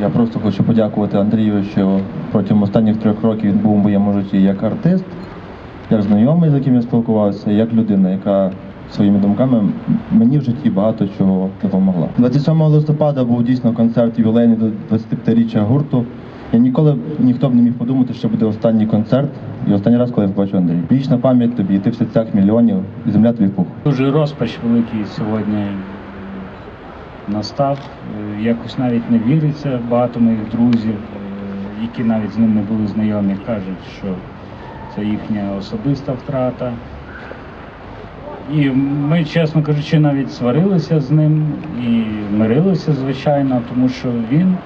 Я просто хочу подякувати Андрію, що протягом останніх трьох років він був у моєму житті як артист, як знайомий, з яким я спілкувався, як людина, яка своїми думками мені в житті багато чого допомогла. 27 листопада був дійсно концерт ювілейний до 25-річчя гурту. Я ніколи ніхто б не міг подумати, що буде останній концерт і останній раз, коли я побачу Андрій. Вічна пам'ять тобі, ти в серцях мільйонів, і земля твій пух. Дуже розпач великий сьогодні настав. Е, Якось навіть не віриться. Багато моїх друзів, е, які навіть з ним не були знайомі, кажуть, що це їхня особиста втрата. І ми, чесно кажучи, навіть сварилися з ним і мирилися, звичайно, тому що він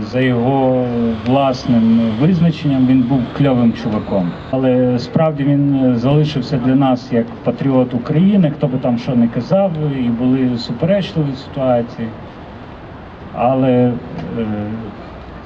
за його власним визначенням він був кльовим чуваком. Але справді він е, залишився для нас як патріот України, хто би там що не казав, і були суперечливі ситуації. Але е,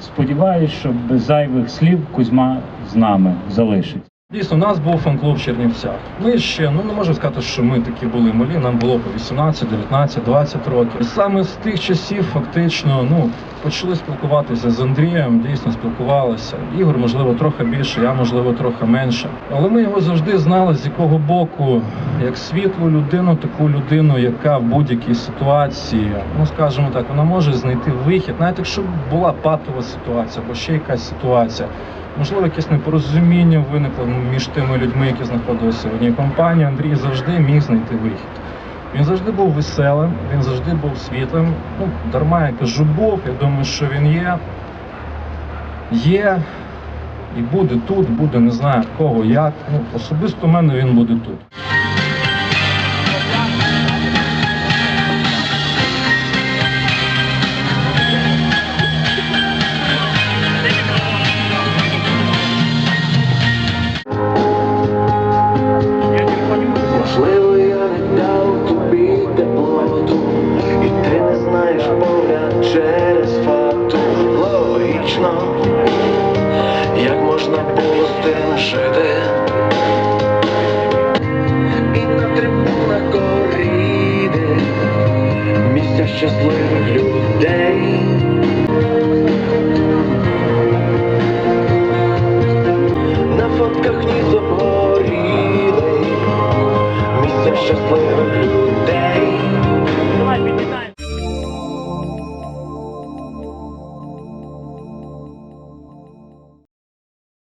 сподіваюсь, що без зайвих слів Кузьма з нами залишиться. Дійсно, у нас був фан-клуб в Чернівцях. Ми ще ну не можу сказати, що ми такі були малі. Нам було по 18, 19, 20 років. І саме з тих часів фактично ну почали спілкуватися з Андрієм. Дійсно спілкувалися. Ігор, можливо, трохи більше, я можливо трохи менше. Але ми його завжди знали з якого боку, як світлу людину, таку людину, яка в будь-якій ситуації, ну скажімо так, вона може знайти вихід, навіть якщо була патова ситуація або ще якась ситуація. Можливо, якесь непорозуміння виникло між тими людьми, які знаходилися в одній компанії. Андрій завжди міг знайти вихід. Він завжди був веселим, він завжди був світлим. Ну, дарма я кажу, був. Я думаю, що він є. Є і буде тут, буде не знаю кого, як. Ну, особисто в мене він буде тут. можна було з тим жити. І на трибунах коріди місця щасливих людей. На фотках ні заборіли місця щасливих людей.